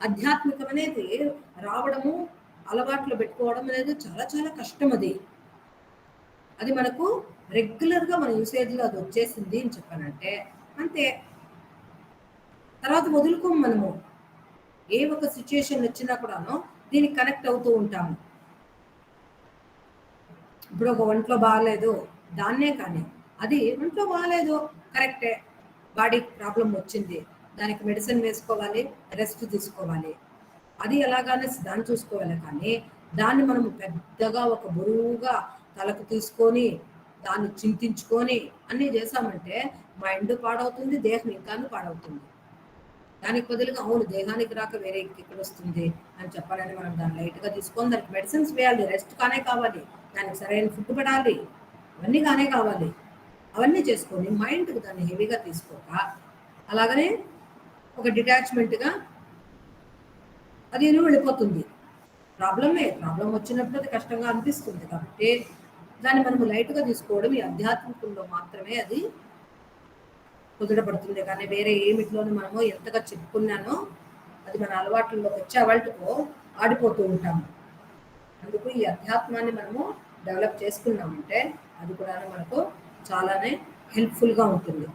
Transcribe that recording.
ఆధ్యాత్మికం అనేది రావడము అలవాట్లు పెట్టుకోవడం అనేది చాలా చాలా కష్టం అది అది మనకు రెగ్యులర్గా మన యూసేజ్లో అది వచ్చేసింది అని చెప్పానంటే అంతే. తర్వాత వదులుకోము మనము. ఏ ఒక సిచ్యుయేషన్ వచ్చినా కూడాను దీనికి కనెక్ట్ అవుతూ ఉంటాము. ఇప్పుడు ఒక ఒంట్లో బాగాలేదు దాన్నే కానీ అది ఒంట్లో బాగాలేదు కరెక్టే. బాడీ ప్రాబ్లం వచ్చింది. దానికి మెడిసిన్ వేసుకోవాలి రెస్ట్ తీసుకోవాలి. అది ఎలాగానే దాన్ని చూసుకోవాలి కానీ దాన్ని మనం పెద్దగా ఒక బరువుగా తలకు తీసుకొని దాన్ని చింతించుకొని అన్నీ చేసామంటే మైండ్ పాడవుతుంది దేహం ఇంకాను పాడవుతుంది. దానికి బదులుగా అవును దేహానికి రాక వేరే ఇక్కడ వస్తుంది అని చెప్పాలని మనం దాన్ని లైట్గా తీసుకొని దానికి మెడిసిన్స్ వేయాలి రెస్ట్ కానే కావాలి దానికి సరైన ఫుడ్ పడాలి అవన్నీ కానే కావాలి. అవన్నీ చేసుకొని మైండ్కి దాన్ని హెవీగా తీసుకోక అలాగనే ఒక డిటాచ్మెంట్గా అది ఏమో వెళ్ళిపోతుంది. ప్రాబ్లమే ప్రాబ్లం వచ్చినప్పుడు అది కష్టంగా అనిపిస్తుంది కాబట్టి దాన్ని మనము లైట్గా తీసుకోవడం ఈ ఆధ్యాత్మికంలో మాత్రమే అది కుదరపడుతుంది కానీ వేరే ఏమిటిలోనూ మనము ఎంతగా చెప్పుకున్నానో అది మన అలవాట్లలోకి వచ్చే వాళ్ళతో ఆడిపోతూ ఉంటాము అందుకు ఈ అధ్యాత్మాన్ని మనము డెవలప్ చేసుకున్నామంటే అది కూడా మనకు చాలానే హెల్ప్ఫుల్గా ఉంటుంది.